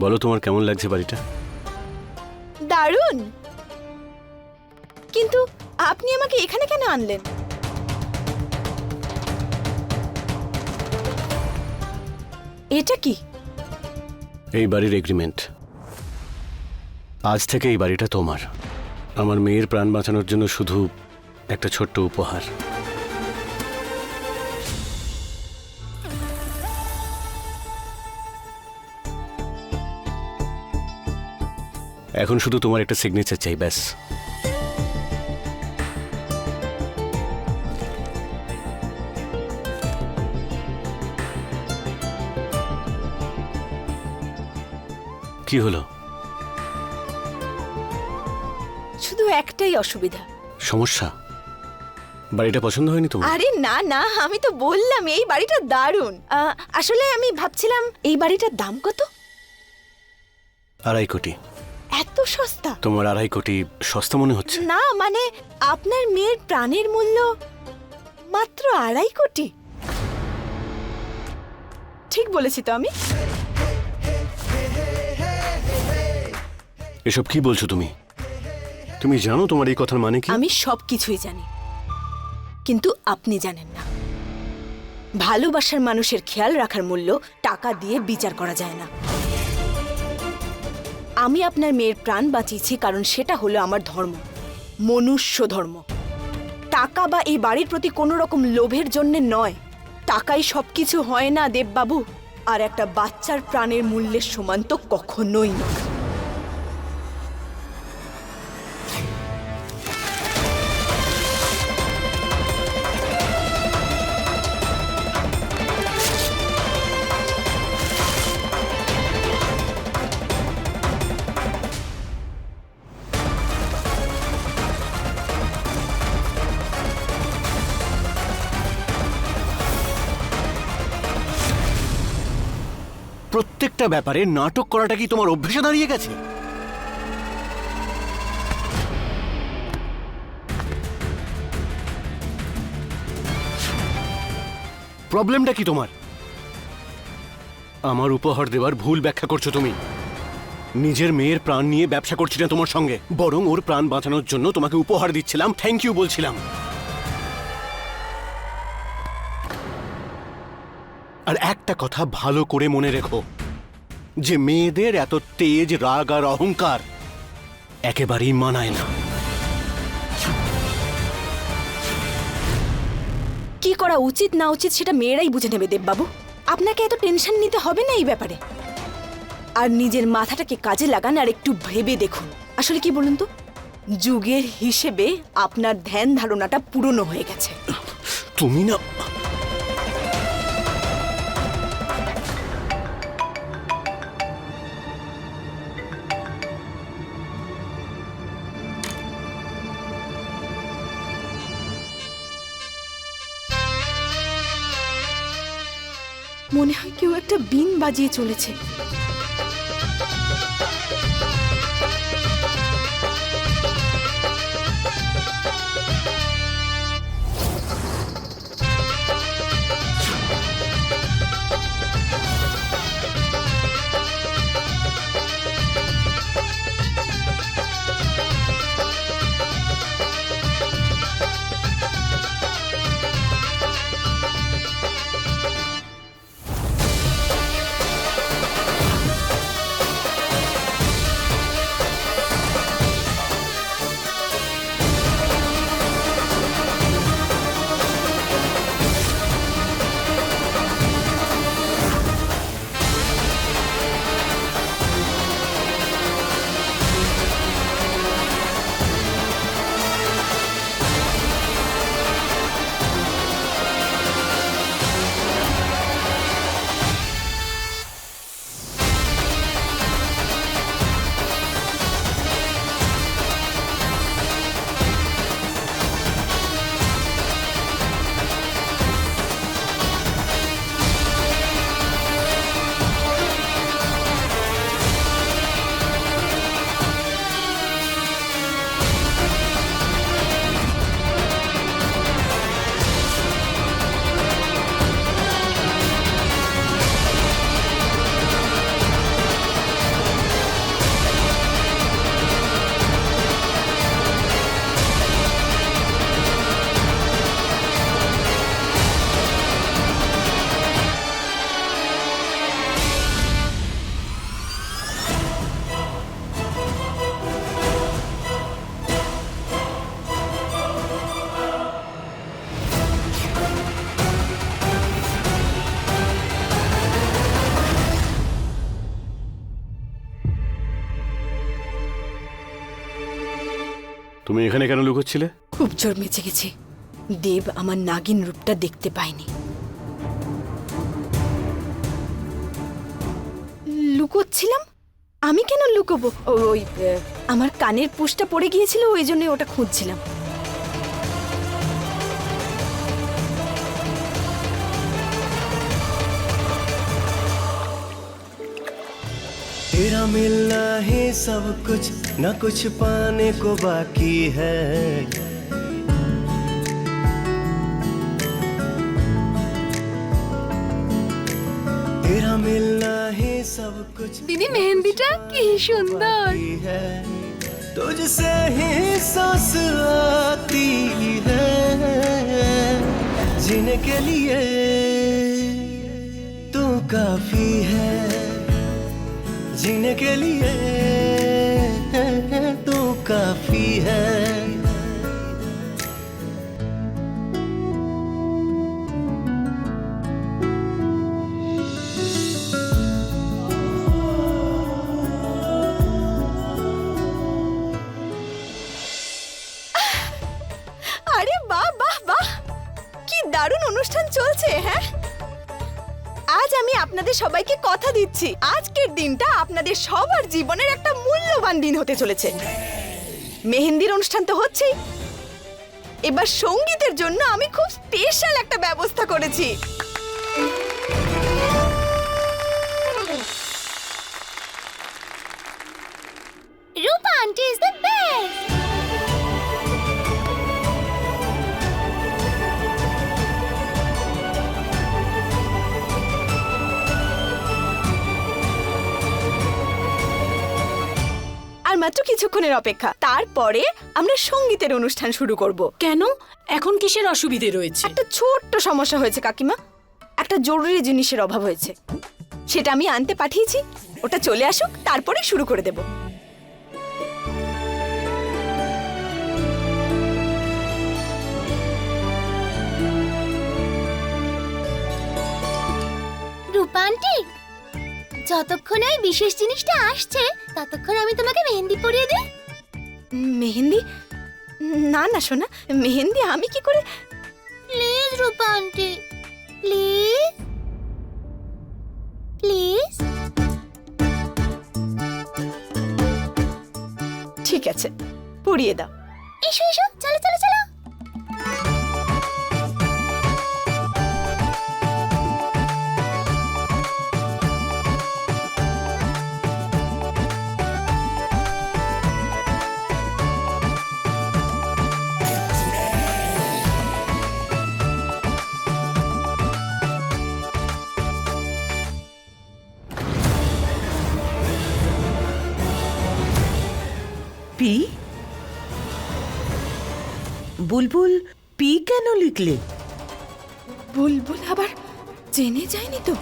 বলো তোমার কেমন লাগছে বাড়িটা? দারুণ! কিন্তু আপনি আমাকে এখানে কেন আনলেন? এটা কি? এই বাড়ির এগ্রিমেন্ট আজ থেকে এই বাড়িটা তোমার। আমার মেয়ের প্রাণ বাঁচানোর জন্য শুধু একটা ছোট্ট উপহার। এখন শুধু তোমার একটা সিগনেচার চাই ব্যাস। কি হলো? শুধু একটাই অসুবিধা। সমস্যা? বাড়িটা পছন্দ হয়নি তোমার? আরে না না আমি তো বললাম এই বাড়িটা দারুণ। আহ, আসলে আমি ভাবছিলাম এই বাড়িটার দাম কত? আড়াই কোটি। সস্তা। তোমার আড়াই কোটি সস্তা মনে হচ্ছে? না মানে আপনার মেয়ের প্রাণের মূল্য মাত্র আড়াই কোটি। ঠিক বলেছি তো আমি? এসব কি বলছো তুমি? তুমি জানো তোমার এই কথার মানে কি? আমি সব কিছুই জানি কিন্তু আপনি জানেন না। ভালোবাসার মানুষের খেয়াল রাখার মূল্য টাকা দিয়ে বিচার করা যায় না। আমি আপনার মেয়ের প্রাণ বাঁচিয়েছি, কারণ সেটা হলো আমার ধর্ম। মনুষ্য ধর্ম। টাকা বা এই বাড়ির প্রতি কোনো রকম লোভের জন্য নয়। টাকাই সব কিছু হয় না, দেববাবু। আর একটা বাচ্চার প্রাণের মূল্যের সমান তো কখনোই না প্রত্যেকটা ব্যাপারে নাটক করাটা কি তোমার অভ্যেসে দাঁড়িয়ে গেছে? প্রবলেমটা কি তোমার? আমার উপহার দেওয়ার ভুল ব্যাখ্যা করছ তুমি। নিজের মেয়ের প্রাণ নিয়ে ব্যবসা করছি না তোমার সঙ্গে। বরং ওর প্রাণ বাঁচানোর জন্য তোমাকে উপহার দিচ্ছিলাম থ্যাংক ইউ বলছিলাম। আর একটা কথা ভালো করে মনে রেখো। যে মেয়েদের এত তেজ রাগ আর অহংকার একেবারেই মানায় না। কি করা উচিত না উচিত সেটা মেয়েরাই বুঝে নেবে দেববাবু। আপনাকে এত টেনশন নিতে হবে না এই ব্যাপারে। আর নিজের মাথাটাকে কাজে লাগান আর একটু ভেবে দেখুন। আসলে কি বলুন তো? যুগের হিসেবে আপনার ধ্যান ধারণাটা পুরনো হয়ে গেছে। তুমি না মনে হয় কেউ একটা বিন বাজিয়ে চলেছে। তুমি এখানে কেন লুকোচ্ছিলে? খুব জোর মেচে গেছে। দেব আমার নাগিন রূপটা দেখতে পায়নি। লুকোচ্ছিলাম? আমি কেন লুকোবো? ওই আমার কানের পুষটা পড়ে গিয়েছিল, ওই জন্য ওটা খুঁজছিলাম। तेरा मिलना ही सब कुछ न कुछ पाने को बाकी है तेरा मिलना ही सब कुछ দিদি মেহেন্দিটা কি সুন্দর बाकी है तुझसे ही सांस आती है जीने के लिए तू काफी है जीने के लिए तू काफ़ी है। আপনাদের সবাইকে কথা দিচ্ছি। আজকের দিনটা আপনাদের সবার জীবনের একটা মূল্যবান দিন হতে চলেছে। মেহেন্দির অনুষ্ঠান তো হচ্ছেই। এবার সঙ্গীতের জন্য আমি খুব স্পেশাল একটা ব্যবস্থা করেছি। মাত্র কিছুক্ষণের অপেক্ষা। তারপরে আমরা সঙ্গীতের অনুষ্ঠান শুরু করব। কেন? এখন কিসের অসুবিধে রয়েছে? একটা ছোট্ট সমস্যা হয়েছে কাকিমা। একটা জরুরি জিনিসের অভাব হয়েছে। সেটা আমি আনতে পাঠিয়েছি। ওটা চলে আসুক তারপরে শুরু করে দেব। রূপা আন্টি যতক্ষণ এই বিশেষ জিনিসটা আসছে ততক্ষণ আমি তোমাকে মেহেন্দি পরিয়ে দিই। মেহেন্দি? না না শোনা মেহেন্দি আমি কি করে please Rupa aunty please please. ঠিক আছে পরিয়ে দাও। এসো এসো চলো চলো চলো। পি বুলবুল পি কেন লিখলে? বুলবুল আবার জেনে যায়নি তো?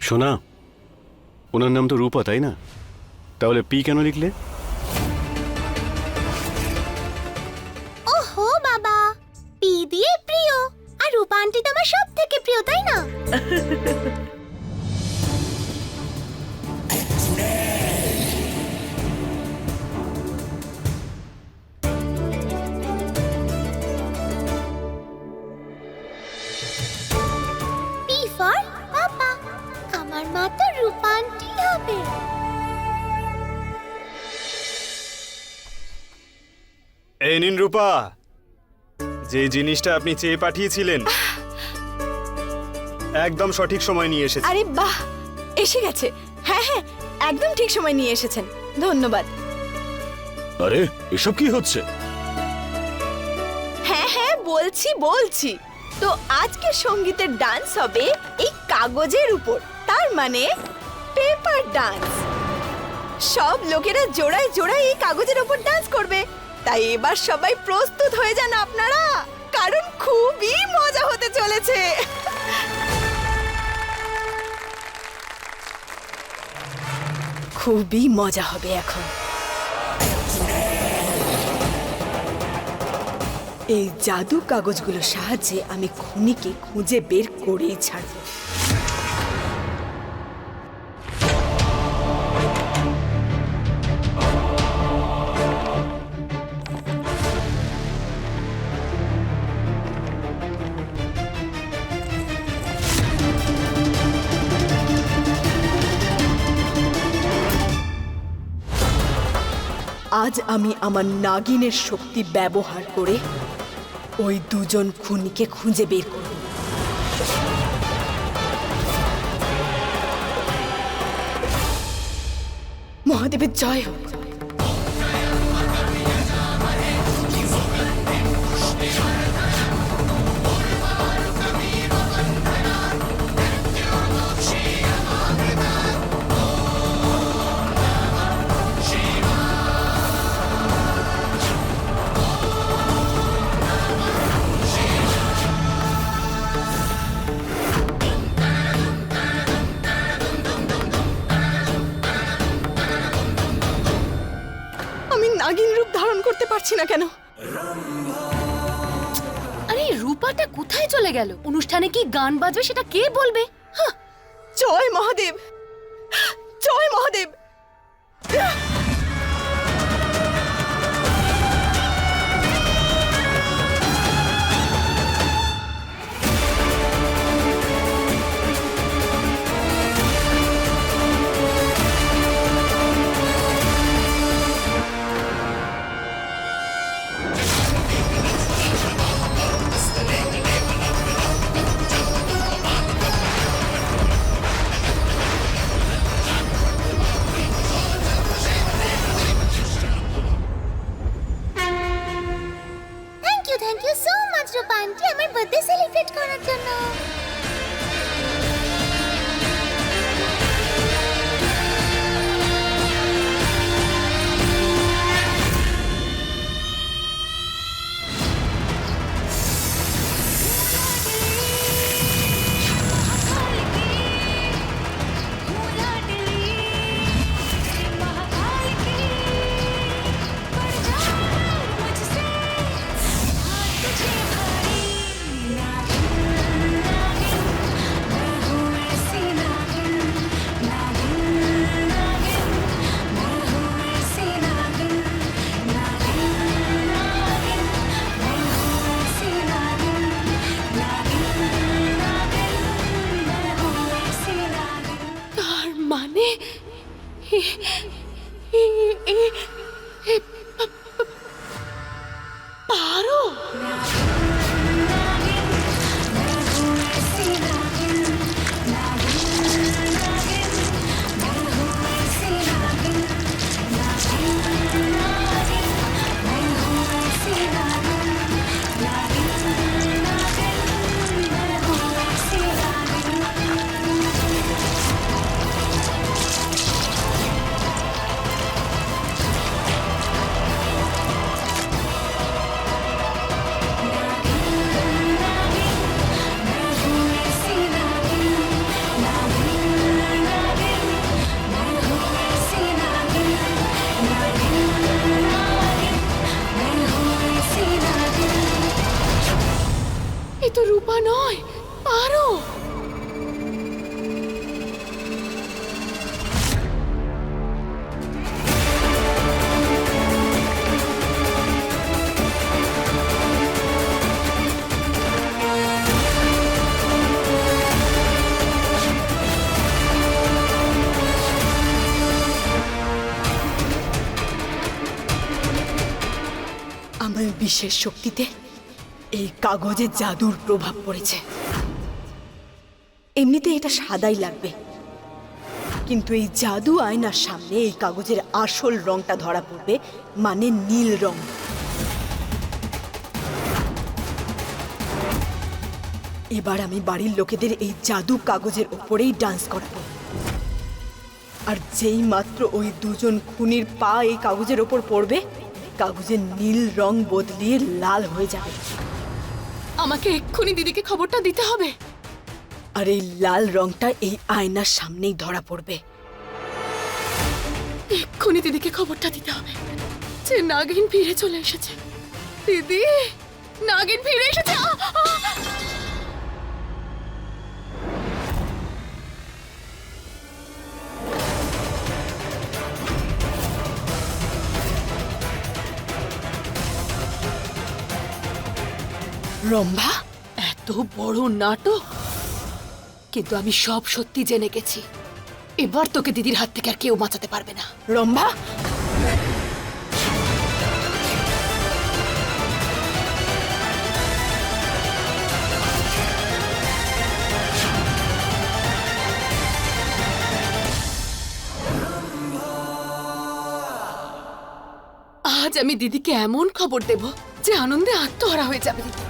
সোনা ওনার নাম তো রূপা তাই না? তাহলে পি কেন লিখলে? ফর পাপা আমার মা তো রূপা হবে। এই নিন রূপা যে জিনিসটা আপনি চেয়ে পাঠিয়েছিলেন একদম সঠিক সময় নিয়ে এসেছে। আরে বাহ এসে গেছে। হ্যাঁ হ্যাঁ একদম ঠিক সময় নিয়ে এসেছেন। ধন্যবাদ। আরে এসব কি হচ্ছে? হ্যাঁ হ্যাঁ বলছি বলছি। তো আজকে সঙ্গীতের ডান্স হবে এই কাগজের উপর। তার মানে পেপার ডান্স সব লোকেরা জোড়ায় জোড়ায় এই কাগজের উপর ডান্স করবে। তাই এবার সবাই প্রস্তুত হয়ে যান আপনারা। কারণ খুবই মজা হতে চলেছে। খুবই মজা হবে এখন। এই জাদু কাগজগুলোর সাহায্যে আমি খুনিকে খুঁজে বের করেই ছাড়ব। আজ আমি আমার নাগিনের শক্তি ব্যবহার করে ওই দুজন খুনিকে খুঁজে বের করব। মহাদেবের জয় হোক। পারছি না কেন? আরে রূপাটা কোথায় চলে গেল? অনুষ্ঠানে কি গান বাজবে সেটা কে বলবে? জয় মহাদেব! জয় মহাদেব! বিশেষ শক্তিতে এই কাগজে জাদুর প্রভাব পড়েছে। এমনিতে এটা সাদাই লাগবে। কিন্তু এই জাদু আয়নার সামনে এই কাগজের আসল রংটা ধরা পড়বে মানে নীল রং। এবার আমি বাড়ির লোকেদের এই জাদু কাগজের ওপরেই ডান্স করাবো। আর যেই মাত্র ওই দুজন খুনির পা এই কাগজের ওপর পড়বে কাগজের নীল রং বদলিয়ে লাল হয়ে যাবে। আমাকে এক্ষুনি দিদিকে খবরটা দিতে হবে। আর এই লাল রংটা এই আয়নার সামনেই ধরা পড়বে। এক্ষুনি দিদিকে খবরটা দিতে হবে যে নাগিন ফিরে চলে এসেছে। দিদি নাগিন ফিরে এসেছে। রম্ভা, এত বড় নাটক। কিন্তু আমি সব সত্যি জেনে গেছি। এবার তোকে দিদির হাত থেকে আর কেউ বাঁচাতে পারবে না। রম্ভা? আজ আমি দিদিকে এমন খবর দেব যে আনন্দে আত্মহারা হয়ে যাবে। দিদি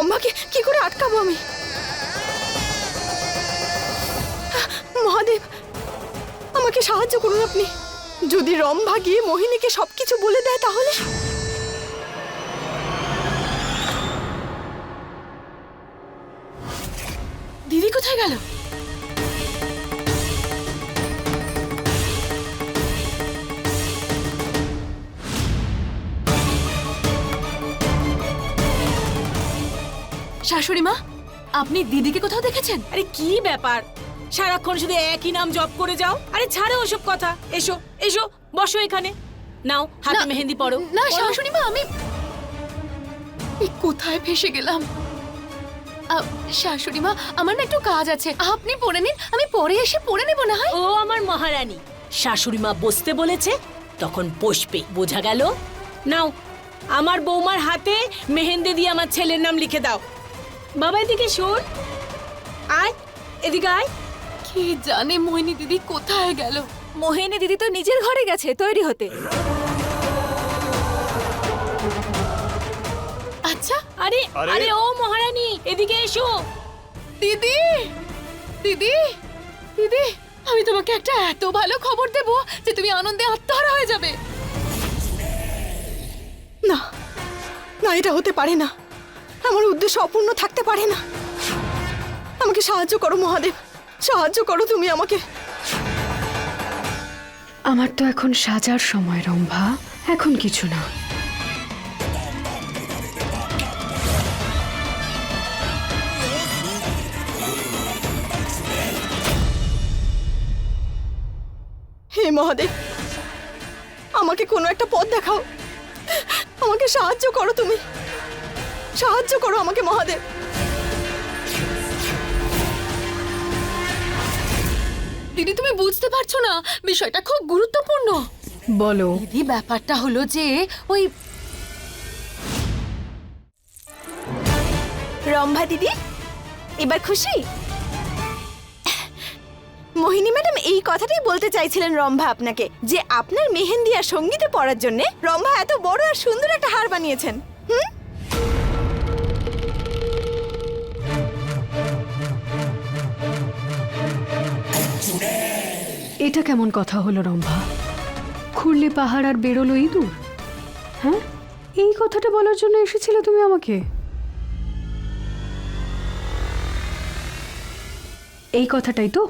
রম্ভাকে কি করে আটকাবো আমি? মহাদেব, আমাকে সাহায্য করুন আপনি। যদি রম্ভা গিয়ে মোহিনীকে সবকিছু বলে দেয় তাহলে? শাশুড়ি মা আপনি দিদিকে কোথাও দেখেছেন? আরে কি ব্যাপার? সারাক্ষণ শুধু একই নাম জপ করে যাও? আরে ছাড়ো ওসব কথা। এসো এসো বসো এখানে। নাও হাতে মেহেন্দি পরো। না। শাশুড়ি মা আমি এই কোথায় ফেসে গেলাম? শাশুড়ি মা আমার না একটু কাজ আছে। আপনি পড়ে নিন আমি পরে এসে পড়ে নেব না হয়? ও আমার মহারানী। শাশুড়ি মা বসতে বলেছে তখন বসবে বোঝা গেল? নাও আমার বৌমার হাতে মেহেন্দি দিয়ে আমার ছেলের নাম লিখে দাও। বাবা এদিকে শোন। আয় এদিকে আয়। কি জানে মোহিনী দিদি কোথায় গেল? মোহিনী দিদি তো নিজের ঘরে গেছে তৈরি হতে। আচ্ছা। আরে আরে- আরে ও মহারানী এদিকে এসো। দিদি দিদি দিদি আমি তোমাকে একটা এত ভালো খবর দেব যে তুমি আনন্দে আত্মহারা হয়ে যাবে। না না এটা হতে পারে না। আমার উদ্দেশ্য অপূর্ণ থাকতে পারে না। আমাকে সাহায্য করো মহাদেব। সাহায্য করো তুমি আমাকে। আমার তো এখন সাজার সময় রম্ভা। এখন কিছু না। হে মহাদেব আমাকে কোনো একটা পথ দেখাও। আমাকে সাহায্য করো তুমি। সাহায্য করো আমাকে মহাদেব। দিদি তুমি বুঝতে পারছ না বিষয়টা খুব গুরুত্বপূর্ণ। বলো। দিদি ব্যাপারটা হলো যে ওই রম্ভা দিদি এবার খুশি? মোহিনী ম্যাডাম এই কথাটাই বলতে চাইছিলেন রম্ভা আপনাকে যে আপনার মেহেন্দি আর সঙ্গীতে পড়ার জন্য রম্ভা এত বড় আর সুন্দর একটা হার বানিয়েছেন। হুম? এটা কেমন কথা হলো রম্ভা? খুললে পাহাড় আর বেরোলো ইঁদুর? হ্যাঁ? এই কথাটা বলার জন্য এসেছিলে তুমি আমাকে? এই কথাটাই তো।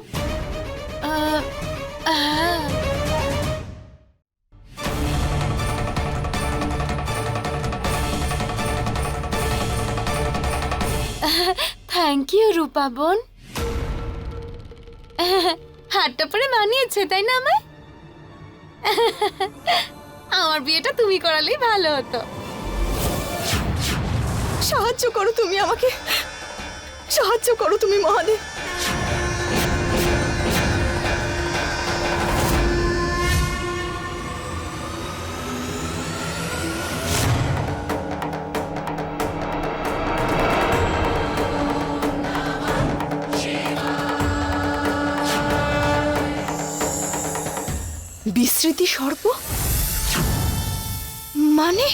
থ্যাংক ইউ রূপা বোন। হাতটা পরে মানিয়েছে, তাই না আমায়? আমার বিয়েটা তুমি করালেই ভালো হতো। সাহায্য করো তুমি আমাকে। সাহায্য করো তুমি মহাদেব। বিস্মৃতি সর্প মানে?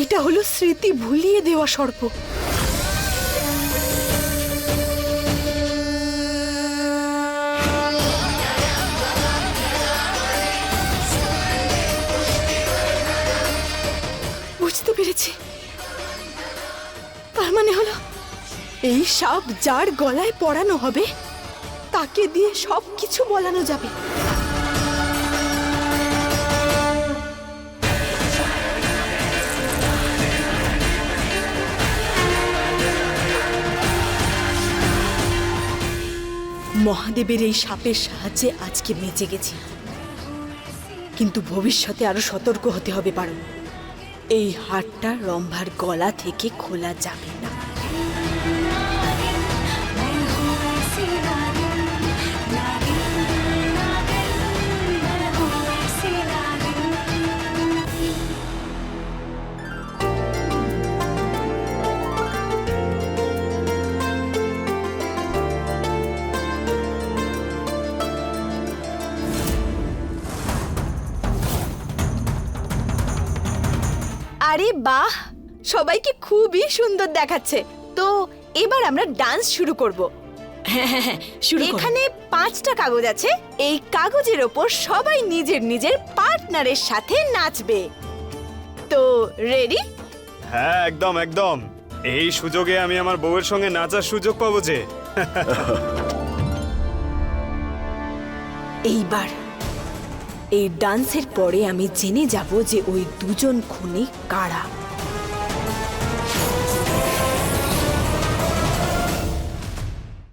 এটা হলো স্মৃতি ভুলিয়ে দেওয়া সর্প বুঝতে পেরেছি। তার মানে হলো, এই সাপ যার গলায় পরানো হবে, তাকে দিয়ে সব কিছু বলানো যাবে। মহাদেবের এই সাপের সাহায্যে আজকে বেঁচে গেছি। কিন্তু ভবিষ্যতে আরও সতর্ক হতে হবে পারো এই হাটটা রম্ভার গলা থেকে খোলা যাবে না। আরে বাহ! সবাইকে খুবই সুন্দর দেখাচ্ছে। তো এবার আমরা ডান্স শুরু করব। হ্যাঁ হ্যাঁ হ্যাঁ শুরু করো। এখানে পাঁচটা কাগজ আছে। এই কাগজের ওপর সবাই নিজের নিজের পার্টনারের সাথে নাচবে। তো রেডি? হ্যাঁ একদম একদম। এই সুযোগে আমি আমার বউয়ের সঙ্গে নাচার সুযোগ পাবো যে। এইবার। এই ডান্সের পরে আমি জেনে যাব যে ওই দুজন খুনি কারা।